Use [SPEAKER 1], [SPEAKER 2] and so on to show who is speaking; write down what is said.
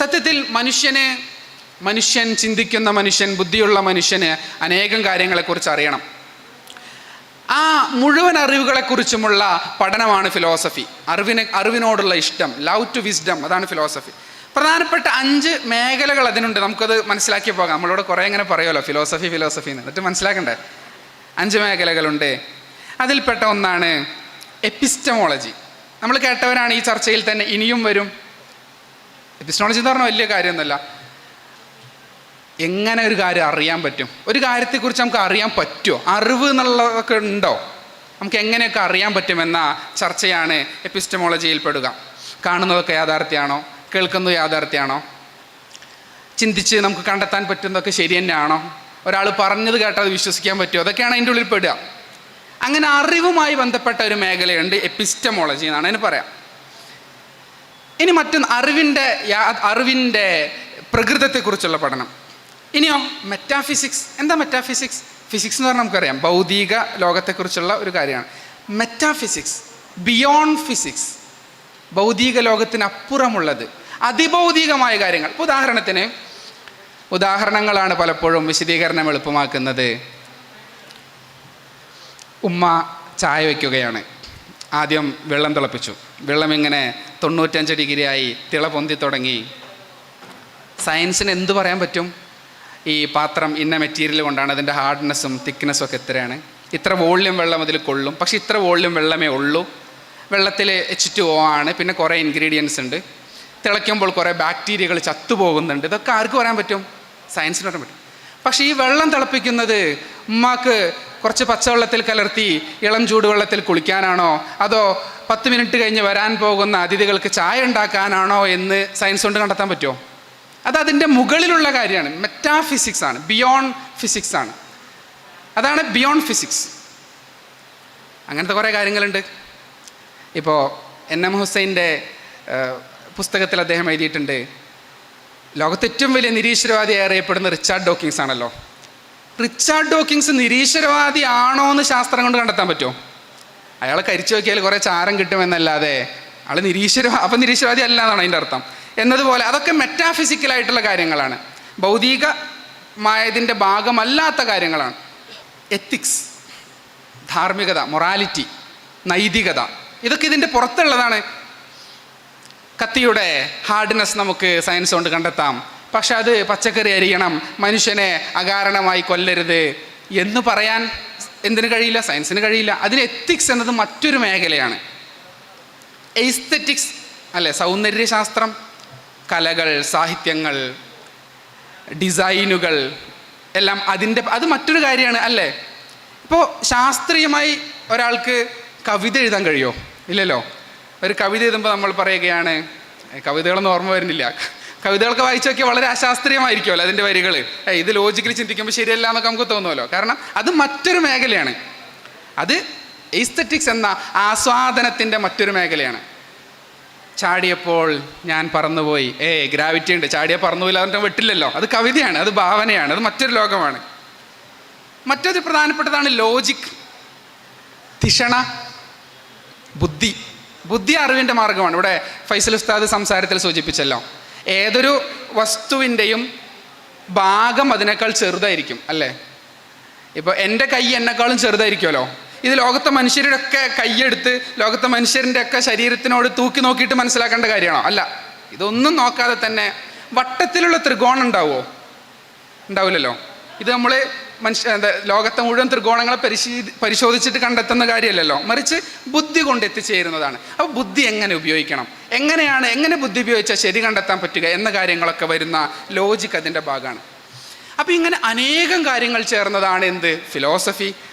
[SPEAKER 1] സത്യത്തിൽ മനുഷ്യന് മനുഷ്യൻ ചിന്തിക്കുന്ന മനുഷ്യൻ ബുദ്ധിയുള്ള മനുഷ്യന് അനേകം കാര്യങ്ങളെക്കുറിച്ച് അറിയണം. ആ മുഴുവൻ അറിവുകളെക്കുറിച്ചുമുള്ള പഠനമാണ് ഫിലോസഫി അറിവിനെ അറിവിനോടുള്ള ഇഷ്ടം ലവ് ടു വിസ്ഡം അതാണ് ഫിലോസഫി പ്രധാനപ്പെട്ട അഞ്ച് മേഖലകൾ അതിനുണ്ട്. നമുക്കത് മനസ്സിലാക്കി പോകാം. നമ്മളോട് കുറേ ഇങ്ങനെ പറയുമല്ലോ ഫിലോസഫി ഫിലോസഫി എന്ന്. എന്നിട്ട് മനസ്സിലാക്കണ്ടേ? അഞ്ച് മേഖലകളുണ്ട്. അതിൽപ്പെട്ട ഒന്നാണ് എപ്പിസ്റ്റമോളജി. നമ്മൾ കേട്ടവരാണ് ഈ ചർച്ചയിൽ തന്നെ ഇനിയും വരും. എപ്പിസ്റ്റമോളജി എന്ന് പറഞ്ഞാൽ വലിയ കാര്യമൊന്നുമല്ല. എങ്ങനെ ഒരു കാര്യം അറിയാൻ പറ്റും? ഒരു കാര്യത്തെക്കുറിച്ച് നമുക്ക് അറിയാൻ പറ്റുമോ? അറിവ് എന്നുള്ളതൊക്കെ ഉണ്ടോ? നമുക്ക് എങ്ങനെയൊക്കെ അറിയാൻ പറ്റുമെന്ന ചർച്ചയാണ് എപ്പിസ്റ്റമോളജിയിൽ പെടുക കാണുന്നതൊക്കെ യാഥാർത്ഥ്യമാണോ കേൾക്കുന്നത് യാഥാർത്ഥ്യമാണോ ചിന്തിച്ച് നമുക്ക് കണ്ടെത്താൻ പറ്റുന്നതൊക്കെ ശരി തന്നെയാണോ? ഒരാൾ പറഞ്ഞത് കേട്ടാൽ അത് വിശ്വസിക്കാൻ പറ്റുമോ? അതൊക്കെയാണ് അതിന്റെ ഉള്ളിൽ പെടുക. അങ്ങനെ അറിവുമായി ബന്ധപ്പെട്ട ഒരു മേഖലയുണ്ട് എപ്പിസ്റ്റമോളജി എന്നാണ് അതിന് പറയാം. ഇനി മറ്റൊന്ന് അറിവിന്റെ അറിവിന്റെ പ്രകൃതത്തെക്കുറിച്ചുള്ള പഠനം. ഇനിയോ മെറ്റാഫിസിക്സ് എന്താ മെറ്റാഫിസിക്സ് ഫിസിക്സ് എന്ന് പറഞ്ഞാൽ നമുക്കറിയാം. ഭൗതിക ലോകത്തെക്കുറിച്ചുള്ള ഒരു കാര്യമാണ്. മെറ്റാഫിസിക്സ് ബിയോണ്ട് ഫിസിക്സ് ഭൗതിക ലോകത്തിനപ്പുറമുള്ളത്. അതിഭൗതികമായ കാര്യങ്ങൾ. ഉദാഹരണത്തിന് ഉദാഹരണങ്ങളാണ് പലപ്പോഴും വിശദീകരണം എളുപ്പമാക്കുന്നത്. ഉമ്മ ചായ വയ്ക്കുകയാണ്. ആദ്യം വെള്ളം തിളപ്പിച്ചു. വെള്ളം ഇങ്ങനെ തൊണ്ണൂറ്റഞ്ച് ഡിഗ്രിയായി തിള പൊന്തി തുടങ്ങി. സയൻസിന് എന്ത് പറയാൻ പറ്റും? ഈ പാത്രം ഇന്ന മെറ്റീരിയൽ കൊണ്ടാണ് അതിന്റെ ഹാർഡ്നെസ്സും തിക്നെസ്സും ഒക്കെ എത്രയാണ്? ഇത്ര വോളിയം വെള്ളം അതിൽ കൊള്ളും. പക്ഷെ ഇത്ര വോളിയം വെള്ളമേ ഉള്ളൂ. വെള്ളത്തിൽ എച്ച് ടു ഒ ആണ്. പിന്നെ കുറേ ഇൻഗ്രീഡിയൻസ് ഉണ്ട്. തിളയ്ക്കുമ്പോൾ കുറേ ബാക്ടീരിയകൾ ചത്തുപോകുന്നുണ്ട്. ഇതൊക്കെ ആർക്ക് പറയാൻ പറ്റും? സയൻസിന് പറയാൻ പറ്റും. പക്ഷേ ഈ വെള്ളം തിളപ്പിക്കുന്നത് ഉമ്മാക്ക് കുറച്ച് പച്ചവെള്ളത്തിൽ കലർത്തി ഇളം ചൂടുവെള്ളത്തിൽ കുളിക്കാനാണോ? അതോ പത്ത് മിനിറ്റ് കഴിഞ്ഞ് വരാൻ പോകുന്ന അതിഥികൾക്ക് ചായ ഉണ്ടാക്കാനാണോ എന്ന് സയൻസ് കൊണ്ട് കണ്ടെത്താൻ പറ്റുമോ? അത് അതിന്റെ മുകളിലുള്ള കാര്യമാണ്. മെറ്റാഫിസിക്സ് ആണ്. ബിയോണ്ട് ഫിസിക്സ് ആണ്. അതാണ് ബിയോണ്ട് ഫിസിക്സ് അങ്ങനത്തെ കുറേ കാര്യങ്ങളുണ്ട്. ഇപ്പോൾ എൻ എം ഹുസൈന്റെ പുസ്തകത്തിൽ അദ്ദേഹം എഴുതിയിട്ടുണ്ട് ലോകത്തെ ഏറ്റവും വലിയ നിരീശ്വരവാദി അറിയപ്പെടുന്ന റിച്ചാർഡ് ഡോക്കിങ്സ് ആണല്ലോ റിച്ചാർഡ് ഡോക്കിങ്സ് നിരീശ്വരവാദി ആണോ എന്ന് ശാസ്ത്രം കൊണ്ട് കണ്ടെത്താൻ പറ്റുമോ അയാളെ കരിച്ചു നോക്കിയാൽ കുറേ ചാരം കിട്ടുമെന്നല്ലാതെ ആൾ നിരീശ്വര അപ്പം നിരീശ്വരവാദി അല്ല എന്നാണ് അതിന്റെ അർത്ഥം. എന്നതുപോലെ അതൊക്കെ മെറ്റാഫിസിക്കലായിട്ടുള്ള കാര്യങ്ങളാണ്. ഭൗതികമായതിന്റെ ഭാഗമല്ലാത്ത കാര്യങ്ങളാണ്. എത്തിക്സ് ധാർമ്മികത മൊറാലിറ്റി നൈതികത. ഇതൊക്കെ ഇതിന്റെ പുറത്തുള്ളതാണ്. കത്തിയുടെ ഹാർഡ്നെസ് നമുക്ക് സയൻസ് കൊണ്ട് കണ്ടെത്താം. പക്ഷെ അത് പച്ചക്കറി അരിയണം. മനുഷ്യനെ അകാരണമായി കൊല്ലരുത്. എന്ന് പറയാൻ എന്തിനു കഴിയില്ല? സയൻസിന് കഴിയില്ല. അതിന് എത്തിക്സ് എന്നത് മറ്റൊരു മേഖലയാണ്. എയ്സ്തെറ്റിക്സ് അല്ലെ? സൗന്ദര്യശാസ്ത്രം കലകൾ സാഹിത്യങ്ങൾ ഡിസൈനുകൾ എല്ലാം അതിന്റെ അത് മറ്റൊരു കാര്യമാണ് അല്ലേ? ഇപ്പോൾ ശാസ്ത്രീയമായി ഒരാൾക്ക് കവിത എഴുതാൻ കഴിയുമോ ഇല്ലല്ലോ. ഒരു കവിത എഴുതുമ്പോൾ നമ്മൾ പറയുകയാണ് "ഏ, കവിതകളൊന്നും ഓർമ്മ വരുന്നില്ല. കവിതകളൊക്കെ വായിച്ചു നോക്കിയാൽ വളരെ അശാസ്ത്രീയമായിരിക്കുമല്ലോ അതിന്റെ വരികൾ ഇത് ലോജിക്കലി ചിന്തിക്കുമ്പോൾ ശരിയല്ല എന്നൊക്കെ നമുക്ക് തോന്നുമല്ലോ. കാരണം അത് മറ്റൊരു മേഖലയാണ്. അത് എസ്തറ്റിക്സ് എന്ന ആസ്വാദനത്തിന്റെ മറ്റൊരു മേഖലയാണ്. ചാടിയപ്പോൾ ഞാൻ പറന്നുപോയി. ഏ ഗ്രാവിറ്റി ഉണ്ട്. ചാടിയ പറന്നുപോയില്ല അതിന്റെ വെട്ടില്ലല്ലോ. അത് കവിതയാണ് അത് ഭാവനയാണ് അത് മറ്റൊരു ലോകമാണ്. മറ്റൊരു പ്രധാനപ്പെട്ടതാണ് ലോജിക് തിഷണ ബുദ്ധി. ബുദ്ധി അറിവിന്റെ മാർഗമാണ്. ഇവിടെ ഫൈസൽ ഉസ്താദ് സംസാരത്തിൽ സൂചിപ്പിച്ചല്ലോ. ഏതൊരു വസ്തുവിന്റെയും ഭാഗം അതിനേക്കാൾ ചെറുതായിരിക്കും അല്ലേ? ഇപ്പോൾ എന്റെ കൈ എന്നെക്കാളും ചെറുതായിരിക്കുമല്ലോ. ഇത് ലോകത്തെ മനുഷ്യരുടെ ഒക്കെ കൈയെടുത്ത് ലോകത്തെ മനുഷ്യരുടെ ഒക്കെ ശരീരത്തിനോട് തൂക്കി നോക്കിയിട്ട് മനസ്സിലാക്കേണ്ട കാര്യമാണോ? അല്ല. ഇതൊന്നും നോക്കാതെ തന്നെ വട്ടത്തിലുള്ള ത്രികോണം ഉണ്ടാവുമോ? ഉണ്ടാവില്ലല്ലോ. ഇത് നമ്മൾ മനുഷ്യ ലോകത്തെ മുഴുവൻ ത്രികോണങ്ങളെ പരിശീ പരിശോധിച്ചിട്ട് കണ്ടെത്തുന്ന കാര്യമല്ലല്ലോ. മറിച്ച് ബുദ്ധി കൊണ്ട് എത്തിച്ചേരുന്നതാണ്. അപ്പോൾ ബുദ്ധി എങ്ങനെ ഉപയോഗിക്കണം? എങ്ങനെയാണ് എങ്ങനെ ബുദ്ധി ഉപയോഗിച്ചാൽ ശരി കണ്ടെത്താൻ പറ്റുക എന്ന കാര്യങ്ങളൊക്കെ വരുന്ന ലോജിക് അതിന്റെ ഭാഗമാണ്. അപ്പോൾ ഇങ്ങനെ അനേകം കാര്യങ്ങൾ ചേർന്നതാണ് എന്ത്? ഫിലോസഫി